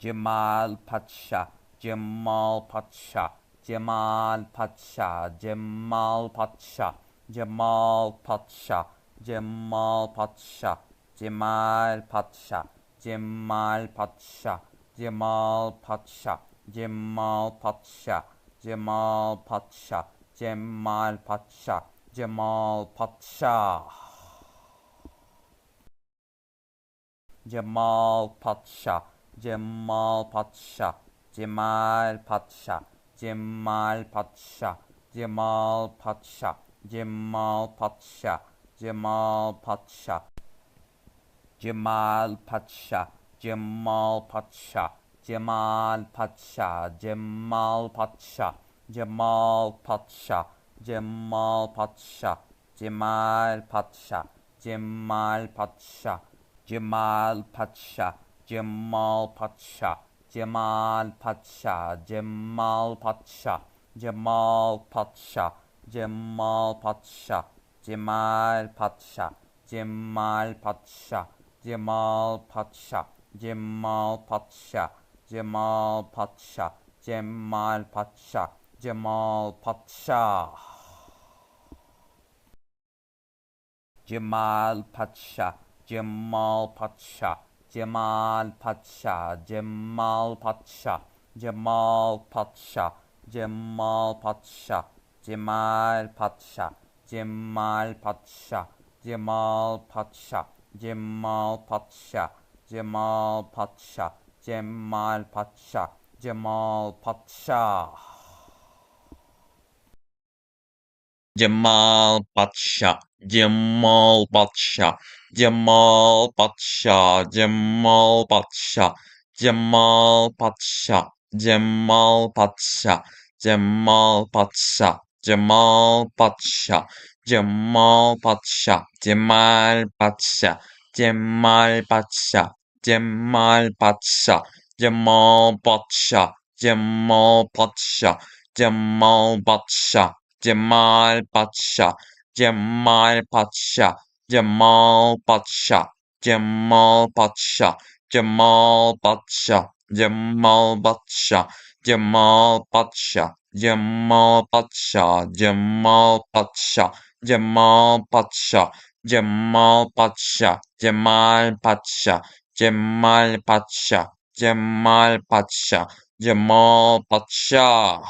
Jamal Pacha, Jamal Pacha, Jamal Pacha, Jamal Pacha, Jamal Pacha, Jamal Pacha, Jamal Pacha, Jamal Pacha, Jamal Pacha, Jamal Pacha, Jamal Pacha, Jamal Pacha, Jamal Pacha. Jamal Pacha, Cemal Paşa, Cemal Paşa, Cemal Paşa, Cemal Paşa, Cemal Paşa, Cemal Paşa, Cemal Paşa, Cemal Paşa, Cemal Paşa, Cemal Paşa, Cemal Paşa, Cemal Paşa, Cemal Paşa, Cemal Paşa, Cemal Paşa, Jamal Pacha, Jamal Pacha, Jamal Pacha, Jamal Pacha, Jamal Pacha, Jamal Pacha, Jamal Pacha, Jamal Pacha, Jamal Pacha, Jamal Pacha, Jamal Pacha, Jamal Pacha. Jamal Pacha, Jamal Pacha, Jamal Pacha, Jamal Pacha, Jamal Pacha, Jamal Pacha, Jamal Pacha, Jamal Pacha, Jamal Pacha, Jamal Pacha, Jamal Pacha, Jamal Pacha, Jamal Pacha. Jamal Pacha, Jamal Pasha, Jamal Pasha, Jamal Pasha, Jamal Pasha, Jamal Pasha, Jamal Pasha, Jamal Pasha, Jamal Pasha, Jamal Pasha, Jamal Pasha, Jamal Pasha, Jamal Pasha, Jamal Pasha, Jamal Pasha. Jamal Pacha, Jamal Pacha, Jamal Pacha, Jamal Pacha, Jamal Pacha, Jamal Pacha, Jamal Pacha, Jamal Pacha, Jamal Pacha, Jamal Pacha, Jamal Pacha, Jamal Pacha, Jamal Pacha, Jamal Pacha.